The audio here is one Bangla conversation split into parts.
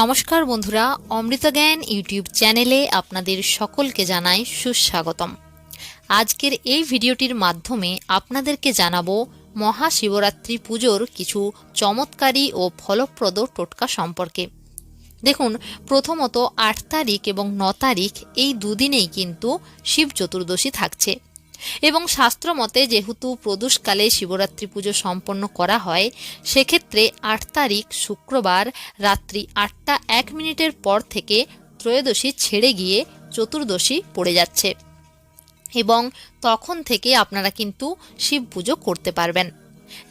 নমস্কার বন্ধুরা, অমৃত জ্ঞান ইউটিউব চ্যানেলে আপনাদের সকলকে জানাই সুস্বাগতম। আজকের এই ভিডিওটির মাধ্যমে আপনাদেরকে জানাব, মহাশিবরাত্রি পুজোর কিছু চমৎকারী ও ফলপ্রদ টোটকা সম্পর্কে। দেখুন, প্রথমত আট তারিখ এবং ন তারিখ এই দুদিনেই কিন্তু শিব চতুর্দশী থাকছে। এবং শাস্ত্র মতে যেহেতু প্রদোষকালে শিবরাত্রি পুজো সম্পন্ন করা হয়, সেক্ষেত্রে আট তারিখ শুক্রবার রাত্রি আটটা এক মিনিটের পর থেকে ত্রয়োদশী ছেড়ে গিয়ে চতুর্দশী পড়ে যাচ্ছে। এবং তখন থেকে আপনারা কিন্তু শিব পুজো করতে পারবেন।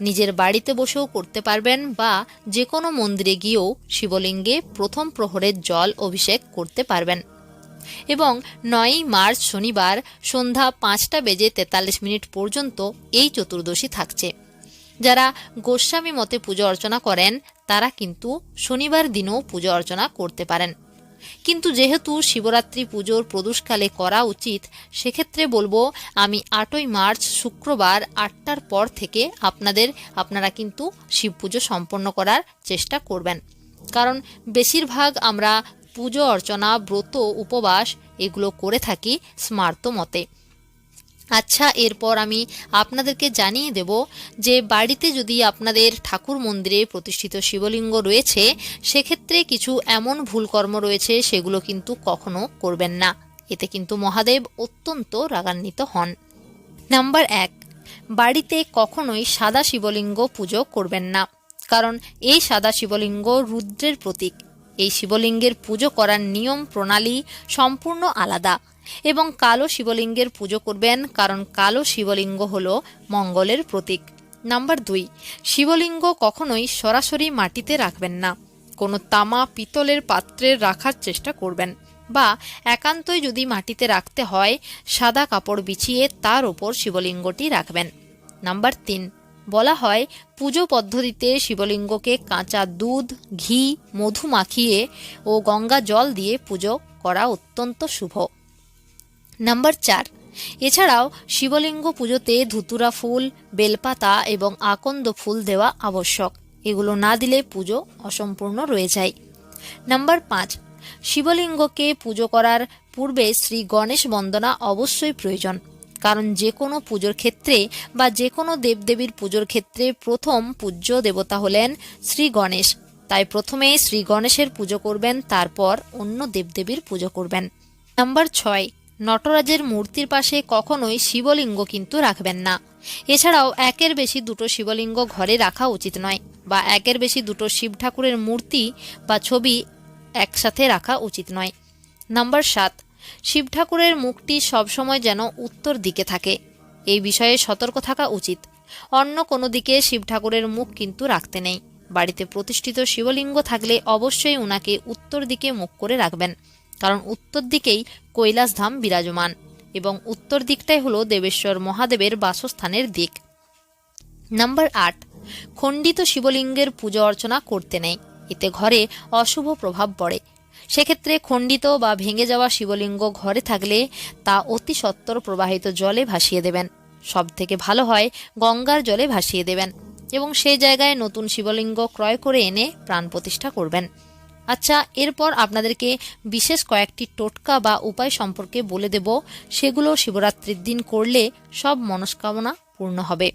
নিজের বাড়িতে বসেও করতে পারবেন বা যে কোনো মন্দিরে গিয়েও শিবলিঙ্গে প্রথম প্রহরের জল অভিষেক করতে পারবেন। এবং নয়ই মার্চ শনিবার সন্ধ্যা পাঁচটা বেজে তেতাল্লিশ মিনিট পর্যন্ত এই চতুর্দশী থাকছে। যারা গোস্বামী মতে পুজো অর্চনা করেন, তারা কিন্তু শনিবার দিনও পুজো অর্চনা করতে পারেন। কিন্তু যেহেতু শিবরাত্রি পুজোর প্রদোষকালে করা উচিত, সেক্ষেত্রে বলব, আমি আটই মার্চ শুক্রবার আটটার পর থেকে আপনাদের, আপনারা কিন্তু শিব পুজো সম্পন্ন করার চেষ্টা করবেন। কারণ বেশিরভাগ আমরা পুজো, অর্চনা, ব্রত, উপবাস, এগুলো করে থাকি স্মার্ত মতে। আচ্ছা এরপর আমি আপনাদেরকে জানিয়ে দেব যে বাড়িতে যদি আপনাদের ঠাকুর মন্দিরে প্রতিষ্ঠিত শিবলিঙ্গ রয়েছে, সেক্ষেত্রে কিছু এমন ভুলকর্ম রয়েছে, সেগুলো কিন্তু কখনো করবেন না। এতে কিন্তু মহাদেব অত্যন্ত রাগান্বিত হন। নাম্বার এক, বাড়িতে কখনোই সাদা শিবলিঙ্গ পুজো করবেন না। কারণ এই সাদা শিবলিঙ্গ রুদ্রের প্রতীক। এই শিবলিঙ্গের পুজো করার নিয়ম, প্রণালী সম্পূর্ণ আলাদা এবং কালো শিবলিঙ্গের পুজো করবেন কারণ কালো শিবলিঙ্গ হল মঙ্গলের প্রতীক। নাম্বার দুই, শিবলিঙ্গ কখনোই সরাসরি মাটিতে রাখবেন না। কোনো তামা, পিতলের পাত্রে রাখার চেষ্টা করবেন বা একান্তই যদি মাটিতে রাখতে হয়, সাদা কাপড় বিছিয়ে তার ওপর শিবলিঙ্গটি রাখবেন। নাম্বার তিন বলা হয়, পুজো পদ্ধতিতে শিবলিঙ্গকে কাঁচা দুধ, ঘি, মধু মাখিয়ে ও গঙ্গা জল দিয়ে পুজো করা অত্যন্ত শুভ। নাম্বার চার, এছাড়াও শিবলিঙ্গ পুজোতে ধুতুরা ফুল, বেলপাতা এবং আকন্দ ফুল দেওয়া আবশ্যক। এগুলো না দিলে পুজো অসম্পূর্ণ রয়ে যায়। নাম্বার পাঁচ, শিবলিঙ্গকে পুজো করার পূর্বে শ্রী গণেশ বন্দনা অবশ্যই প্রয়োজন। কারণ যে কোনো পুজোর ক্ষেত্রে বা যে কোনো দেবদেবীর পুজোর ক্ষেত্রে প্রথম পূজ্য দেবতা হলেন শ্রী গণেশ। তাই প্রথমে শ্রী গণেশের পুজো করবেন, তারপর অন্য দেবদেবীর পুজো করবেন। নাম্বার ছয়, নটরাজের মূর্তির পাশে কখনোই শিবলিঙ্গ কিন্তু রাখবেন না। এছাড়াও একের বেশি দুটো শিবলিঙ্গ ঘরে রাখা উচিত নয় বা একের বেশি দুটো শিব ঠাকুরের মূর্তি বা ছবি একসাথে রাখা উচিত নয়। নাম্বার সাত শিব ঠাকুরের মুখটি সবসময় যেন উত্তর দিকে থাকে। এই বিষয়ে সতর্ক থাকা উচিত। অন্য কোনো দিকে শিব ঠাকুরের মুখ কিন্তু রাখতে নেই। বাড়িতে প্রতিষ্ঠিত শিবলিঙ্গ থাকলে অবশ্যই উনাকে উত্তর দিকে মুখ করে রাখবেন। কারণ উত্তর দিকেই কৈলাসধাম বিরাজমান এবং উত্তর দিকটাই হলো দেবেশ্বর মহাদেবের বাসস্থানের দিক। নাম্বার আট, খণ্ডিত শিবলিঙ্গের পুজো অর্চনা করতে নেই। এতে ঘরে অশুভ প্রভাব পড়ে। সেক্ষেত্রে খণ্ডিত বা ভেঙে যাওয়া শিবলিঙ্গ ঘরে থাকলে তা অতি সত্বর প্রবাহিত জলে ভাসিয়ে দেবেন। সব থেকে ভালো হয় গঙ্গার জলে ভাসিয়ে দেবেন এবং সেই জায়গায় নতুন শিবলিঙ্গ ক্রয় করে এনে প্রাণ প্রতিষ্ঠা করবেন। আচ্ছা এরপর আপনাদেরকে বিশেষ কয়েকটি টোটকা বা উপায় সম্পর্কে বলে দেব। সেগুলো শিবরাত্রির দিন করলে সব মনস্কামনা পূর্ণ হবে।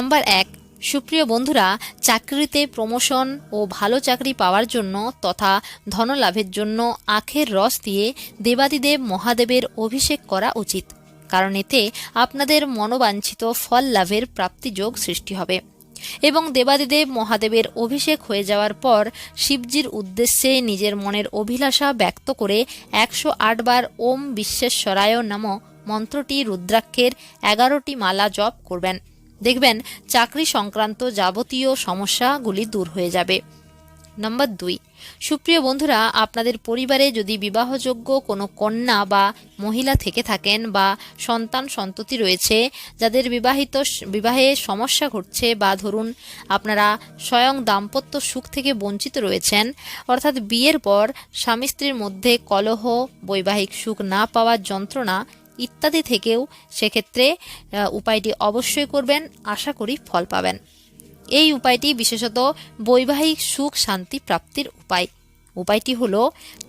নাম্বার এক সুপ্রিয় বন্ধুরা, চাকরিতে প্রমোশন ও ভালো চাকরি পাওয়ার জন্য তথা ধনলাভের জন্য আখের রস দিয়ে দেবাদিদেব মহাদেবের অভিষেক করা উচিত, কারণ এতে আপনাদের মনোবাঞ্ছিত ফল লাভের প্রাপ্তিযোগ সৃষ্টি হবে। এবং দেবাদিদেব মহাদেবের অভিষেক হয়ে যাওয়ার পর শিবজির উদ্দেশ্যে নিজের মনের অভিলাষা ব্যক্ত করে একশো বার ওম বিশ্বেশ্বরায় নাম মন্ত্রটি রুদ্রাক্ষের এগারোটি মালা জপ করবেন। দেখবেন, চাকরি সংক্রান্ত যাবতীয় সমস্যাগুলি দূর হয়ে যাবে। নম্বর দুই, সুপ্রিয় বন্ধুরা, আপনাদের পরিবারে যদি বিবাহযোগ্য কোনো কন্যা বা মহিলা থেকে থাকেন বা সন্তান সন্ততি রয়েছে, যাদের বিবাহিত বিবাহে সমস্যা ঘটছে বা ধরুন আপনারা স্বয়ং দাম্পত্য সুখ থেকে বঞ্চিত রয়েছেন, অর্থাৎ বিয়ের পর স্বামী স্ত্রীর মধ্যে কলহ, বৈবাহিক সুখ না পাওয়ার যন্ত্রণা ইত্যাদি থেকেও সেক্ষেত্রে উপায়টি অবশ্যই করবেন। আশা করি ফল পাবেন। এই উপায়টি বিশেষত বৈবাহিক সুখ শান্তি প্রাপ্তির উপায়। উপায়টি হলো,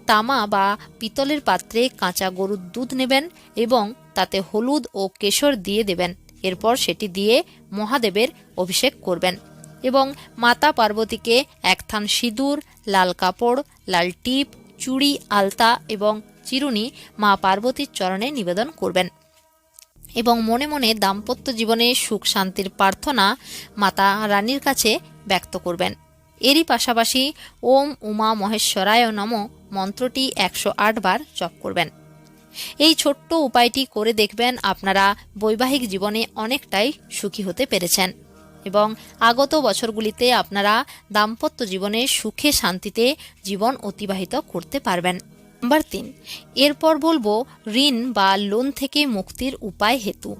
তামা বা পিতলের পাত্রে কাঁচা গরুর দুধ নেবেন এবং তাতে হলুদ ও কেশর দিয়ে দেবেন। এরপর সেটি দিয়ে মহাদেবের অভিষেক করবেন এবং মাতা পার্বতীকে এক থান সিঁদুর, লাল কাপড়, লাল টিপ, চুড়ি, আলতা এবং চিরুনি মা পার্বতীর চরণে নিবেদন করবেন। এবং মনে মনে দাম্পত্য জীবনে সুখ শান্তির প্রার্থনা মাতা রানীর কাছে ব্যক্ত করবেন। এরই পাশাপাশি ওম উমা মহেশ্বরায় নম মন্ত্রটি একশো আট বার জপ করবেন। এই ছোট্ট উপায়টি করে দেখবেন আপনারা বৈবাহিক জীবনে অনেকটাই সুখী হতে পেরেছেন এবং আগত বছরগুলিতে আপনারা দাম্পত্য জীবনে সুখে শান্তিতে জীবন অতিবাহিত করতে পারবেন। নাম্বার তিন এরপর বলব, ঋণ বা লোন থেকে মুক্তির উপায় হেতু।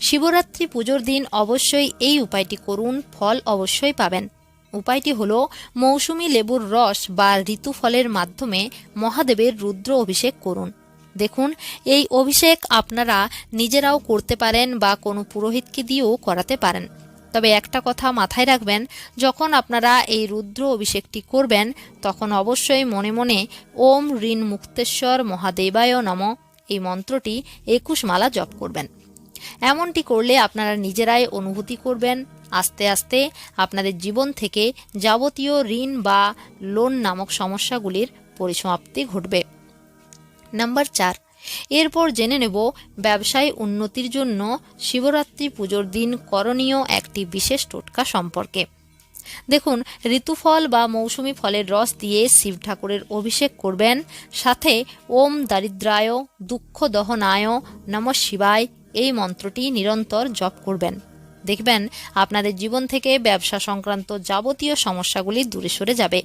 শিবরাত্রি পুজোর দিন অবশ্যই এই উপায়টি করুন, ফল অবশ্যই পাবেন। উপায়টি হল, মৌসুমি লেবুর রস বা ঋতুফলের মাধ্যমে মহাদেবের রুদ্র অভিষেক করুন। দেখুন, এই অভিষেক আপনারা নিজেরাও করতে পারেন বা কোনো পুরোহিতকে দিয়েও করাতে পারেন। তবে একটা কথা মাথায় রাখবেন, যখন আপনারা এই রুদ্র অভিষেকটি করবেন, তখন অবশ্যই মনে মনে ওম ঋণ মুক্তেশ্বর মহাদেবায় নম। এই মন্ত্রটি একুশ মালা জপ করবেন। এমনটি করলে আপনারা নিজেরাই অনুভূতি করবেন। আস্তে আস্তে আপনাদের জীবন থেকে যাবতীয় ঋণ বা লোন নামক সমস্যাগুলির পরিসমাপ্তি ঘটবে। নাম্বার চার এরপর জেনে নেব ব্যবসায় উন্নতির জন্য শিবরাত্রি পুজোর দিন করণীয় একটি বিশেষ টোটকা সম্পর্কে। দেখুন, ঋতুফল বা মৌসুমি ফলের রস দিয়ে শিব ঠাকুরের অভিষেক করবেন। সাথে ওম দারিদ্রায়, দুঃখ দহনায়, নম শিবায় এই মন্ত্রটি নিরন্তর জপ করবেন। দেখবেন আপনাদের জীবন থেকে ব্যবসা সংক্রান্ত যাবতীয় সমস্যাগুলি দূরে সরে যাবে।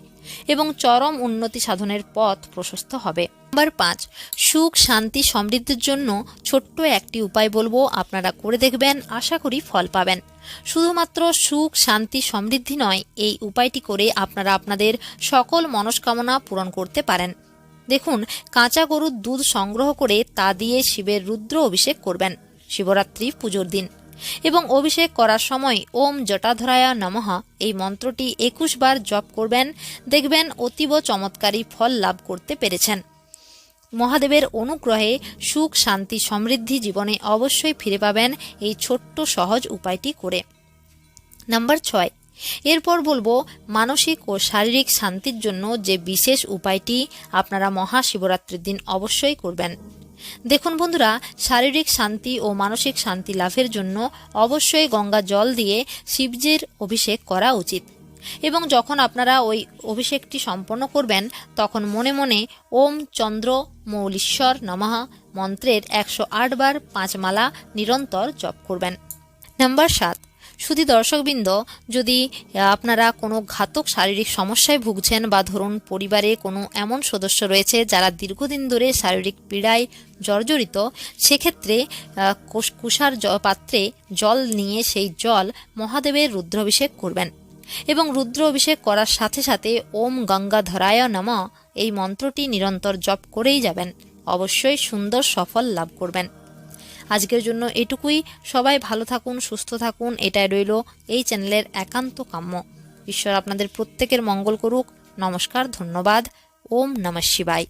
এবং চরম উন্নতি সাধনের পথ প্রশস্ত হবে। নাম্বার পাঁচ, সুখ, শান্তি, সমৃদ্ধির জন্য ছোট্ট একটি উপায় বলব, আপনারা করে দেখবেন, আশা করি ফল পাবেন। শুধুমাত্র সুখ, শান্তি, সমৃদ্ধি নয়, এই উপায়টি করে আপনারা আপনাদের সকল মনস্কামনা পূরণ করতে পারেন। দেখুন, কাঁচা গরুর দুধ সংগ্রহ করে তা দিয়ে শিবের রুদ্র অভিষেক করবেন। শিবরাত্রি পুজোর দিন। এবং অভিষেক করার সময় ওম জটাধরায়া নমঃ। এই মন্ত্রটি একুশ বার জপ করবেন, দেখবেন অতীব চমৎকারী ফল লাভ করতে পেরেছেন। মহাদেবের অনুগ্রহে সুখ, শান্তি, সমৃদ্ধি জীবনে অবশ্যই ফিরে পাবেন এই ছোট্ট সহজ উপায়টি করে। নাম্বার ছয়, এরপর বলব মানসিক ও শারীরিক শান্তির জন্য যে বিশেষ উপায়টি আপনারা মহাশিবরাত্রির দিন অবশ্যই করবেন। দেখুন বন্ধুরা, শারীরিক শান্তি ও মানসিক শান্তি লাভের জন্য অবশ্যই গঙ্গা জল দিয়ে শিবজির অভিষেক করা উচিত। এবং যখন আপনারা ওই অভিষেকটি সম্পন্ন করবেন, তখন মনে মনে ওম চন্দ্র মৌলীশ্বর নমঃ মন্ত্রের একশো আট বার পাঁচ মালা নিরন্তর জপ করবেন। নাম্বার সাত শুধু দর্শকবৃন্দ, যদি আপনারা কোনো ঘাতক শারীরিক সমস্যায় ভুগছেন বা ধরুন পরিবারে কোনো এমন সদস্য রয়েছে যারা দীর্ঘদিন ধরে শারীরিক পীড়ায় জর্জরিত, সেক্ষেত্রে কুষার পাত্রে জল নিয়ে সেই জল মহাদেবের রুদ্রাভিষেক করবেন এবং রুদ্র অভিষেক করার সাথে সাথে ওম গঙ্গা ধরায় নম এই মন্ত্রটি নিরন্তর জপ করেই যাবেন। অবশ্যই সুন্দর সফল লাভ করবেন। আজকের জন্য এটুকুই। সবাই ভালো থাকুন, সুস্থ থাকুন, এটাই রইল এই চ্যানেলের একান্ত কাম্য। ঈশ্বর আপনাদের প্রত্যেকের মঙ্গল করুক। নমস্কার, ধন্যবাদ। ওম নমঃ শিবায়।